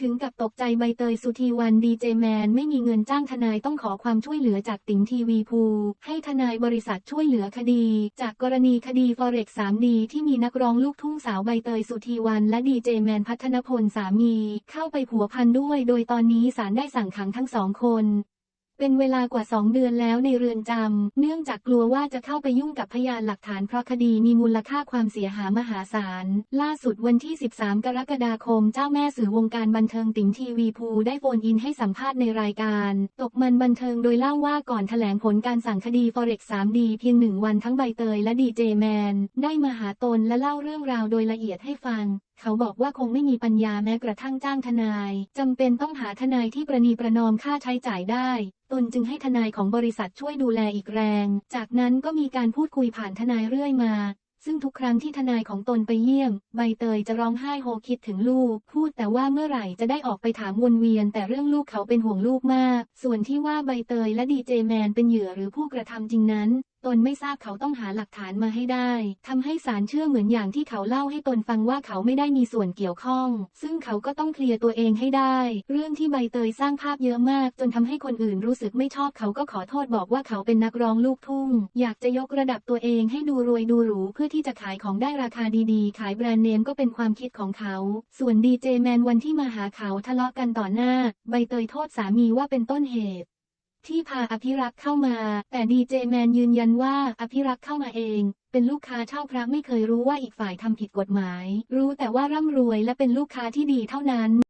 ถึงกับตกใจใบเตยสุธีวันดีเจแมนไม่มีเงินจ้างทนายต้องขอความช่วยเหลือจากติ๋งทีวีภูให้ทนายบริษัทช่วยเหลือคดี จากกรณีคดี Forex 3D ที่มีนักร้องลูกทุ่งสาวใบเตยสุธีวันและดีเจแมนพัฒนพลสามี เข้าไปผัวพันด้วย โดยตอนนี้ศาลได้สั่งขังทั้งสองคน เป็นเวลากว่า 2 เดือนแล้วในเรือนจำ เนื่องจากกลัวว่าจะเข้าไปยุ่งกับพยานหลักฐานเพราะคดีมีมูลค่าความเสียหายมหาศาล ล่าสุดวันที่ 13 กรกฎาคม เจ้าแม่สื่อวงการบันเทิงติ๋งทีวีภูได้โฟนอินให้สัมภาษณ์ในรายการ ตกมันบันเทิงโดยเล่าว่าก่อนแถลงผลการสั่งคดี Forex 3D เพียงหนึ่งวันทั้งใบเตยและดีเจแมนได้มาหาตนและเล่าเรื่องราวโดยละเอียดให้ฟัง เขาบอกว่าคงไม่มีปัญญาแม้กระทั่งจ้างทนาย จำเป็นต้องหาทนายที่ประนีประนอมค่าใช้จ่ายได้ ตนจึงให้ทนายของบริษัทช่วยดูแลอีกแรง จากนั้นก็มีการพูดคุยผ่านทนายเรื่อยมา ซึ่งทุกครั้งที่ทนายของตนไปเยี่ยม ใบเตยจะร้องไห้โฮคิดถึงลูก พูดแต่ว่าเมื่อไหร่จะได้ออกไปถามวนเวียน แต่เรื่องลูกเขาเป็นห่วงลูกมาก ส่วนที่ว่าใบเตยและดีเจแมนเป็นเหยื่อหรือผู้กระทำจริงนั้น ตนไม่ทราบเขาต้องหาหลักฐานมาให้ได้ทำให้ศาลเชื่อเหมือนอย่างที่เขาเล่าให้ตนฟังว่าเขาไม่ได้มีส่วนเกี่ยวข้อง ซึ่งเขาก็ต้องเคลียร์ตัวเองให้ได้ เรื่องที่ใบเตยสร้างภาพเยอะมาก จนทำให้คนอื่นรู้สึกไม่ชอบเขาก็ขอโทษบอกว่าเขาเป็นนักร้องลูกทุ่ง อยากจะยกระดับตัวเองให้ดูรวยดูหรูเพื่อที่จะขายของได้ราคาดีๆ ขายแบรนด์เนมก็เป็นความคิดของเขา ส่วนดีเจแมนวันที่มาหาเขาทะเลาะกันต่อหน้า ใบเตยโทษสามีว่าเป็นต้นเหตุ ที่พาอภิรักษ์เข้ามา แต่ดีเจแมนยืนยันว่าอภิรักษ์เข้ามาเอง เป็นลูกค้าเช่าพระไม่เคยรู้ว่าอีกฝ่ายทำผิดกฎหมาย รู้แต่ว่าร่ำรวยและเป็นลูกค้าที่ดีเท่านั้น